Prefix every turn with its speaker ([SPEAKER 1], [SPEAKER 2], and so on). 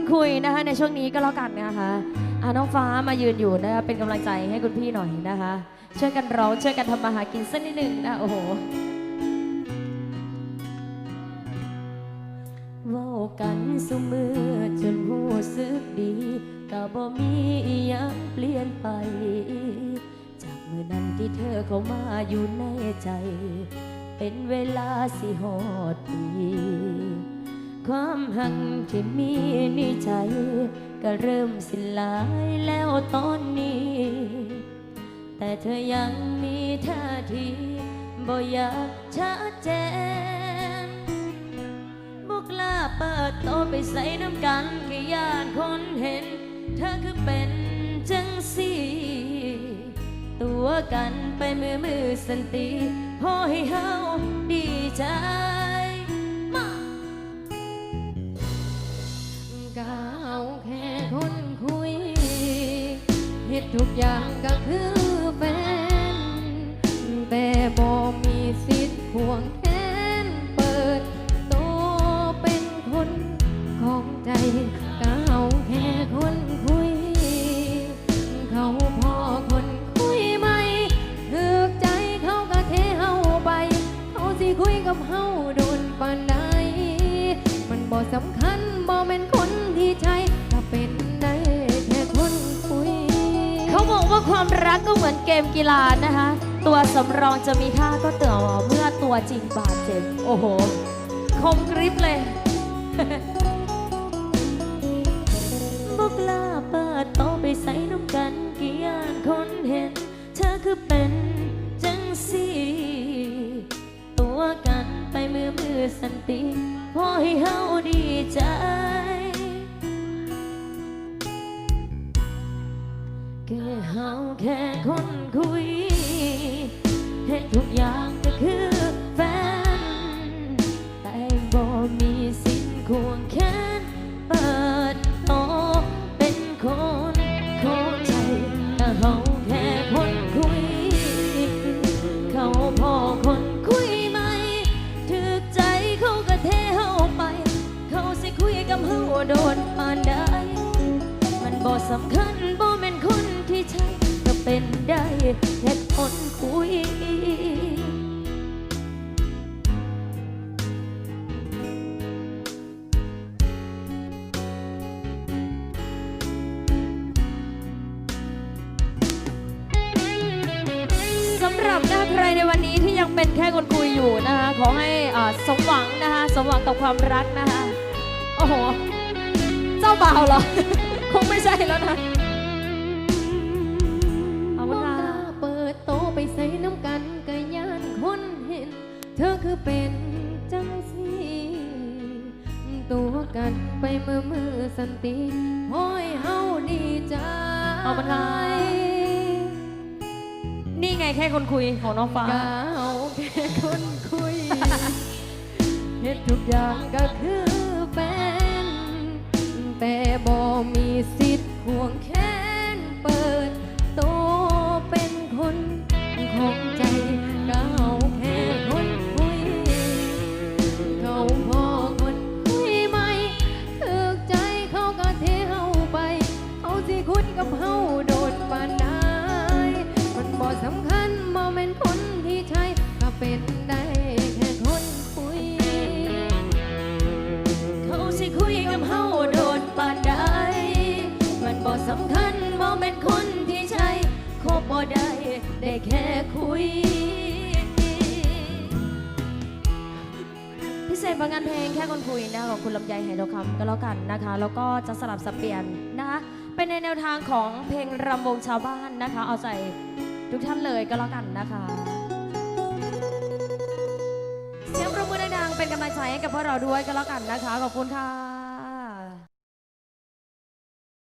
[SPEAKER 1] คุณคุยนะคะ ในช่วงนี้ก็แล้วกันนะคะอะน้องฟ้ามายืนอยู่นะคะเป็นกำลังใจให้คุณพี่หน่อยนะคะช่วยกันร้องช่วยกันทำมาหากินสักนิดหนึ่งนะโอ้โหเว้ากันสุมือจนหูสึกดีก็บ่มีอิหยังเปลี่ยนไป จากมือนั้นที่เธอเข้ามาอยู่ในใจ เป็นเวลาสิหอดปี ความหักที่มีในใจก็เริ่มสิ้นลายแล้วตอนนี้ แต่เธอยังมีท่าทีบ่อยากชัดเจนบุกลาเปิดโตไปใส่น้ำกันกี่ยานคนเห็น เธอคือเป็นจังสีตัวกันไปมือมือสันติพอให้เฮาดีใจ
[SPEAKER 2] ทุกอย่างก็คือแฟนแต่บ่มีสิทธิ์ห่วงแค้นเปิดโตเป็นคนของใจก้าวแค่คนคุย เขาพอคนคุยไหมถือใจเขาก็เทเฮาไป เขาสิคุยกับเฮาโดนปานใดมันบ่สำคัญบ่แม่น
[SPEAKER 1] ว่าความรักก็เหมือนเกมกีฬานะคะ ตัวสำรองจะมีท่าก็เต่อเมื่อตัวจริงบาดเจ็บ โอ้โห คมกริบเลยบอกลาเปิดโตไปใส่น้ำกันกี่ยานคนเห็น เธอคือเป็นจังสีตัวกันไปมือมือสันติพอให้เฮาดีใจ เฮาแค่คนคุยเห็นทุกอย่างก็คือแฟน แต่บ่มีสิ่งควงแค้นเปิดโตเป็นคนของใจแต่เฮาแค่คนคุย เขาพอคนคุยไหมถึกใจเขาก็เทเฮาไป เขาสิคุยกับเฮาโดนปานใดมันบ่สำคัญ เป็นได้แค่คนคุย สำหรับหน้าใครในวันนี้ที่ยังเป็นแค่คนคุยอยู่นะคะ ขอให้อ่าสมหวังนะคะ สมหวังกับความรักนะคะ โอ้โห เจ้าบ่าวเหรอ คงไม่ใช่แล้วนะ
[SPEAKER 2] คือเป็นจังสีตัวกันไปมือมือสันติโอ้ยเฮาดีใจ
[SPEAKER 1] เอามันค่ะนี่ไงแค่คนคุยของน้องฟ้า
[SPEAKER 2] ก้าวแค่คนคุยเหตุทุกอย่างก็คือแฟนแต่บ่มีสิทธิ์ห่วงแค้
[SPEAKER 1] สำคัญบ่เป็นคนที่ใช่คบบ่ได้ ได้แค่คุย พิเศษผลงานเพลงแค่คนคุยนะคะของคุณลำไยไหทองคำก็แล้วกันนะคะ แล้วก็จะสลับสับเปลี่ยนนะคะ เป็นในแนวทางของเพลงรำวงชาวบ้านนะคะ เอาใจทุกท่านเลยก็แล้วกันนะคะเสียงปรบมือดังๆเป็นกำลังใจให้กับพวกเราด้วยก็แล้วกันนะคะ ขอบคุณค่ะ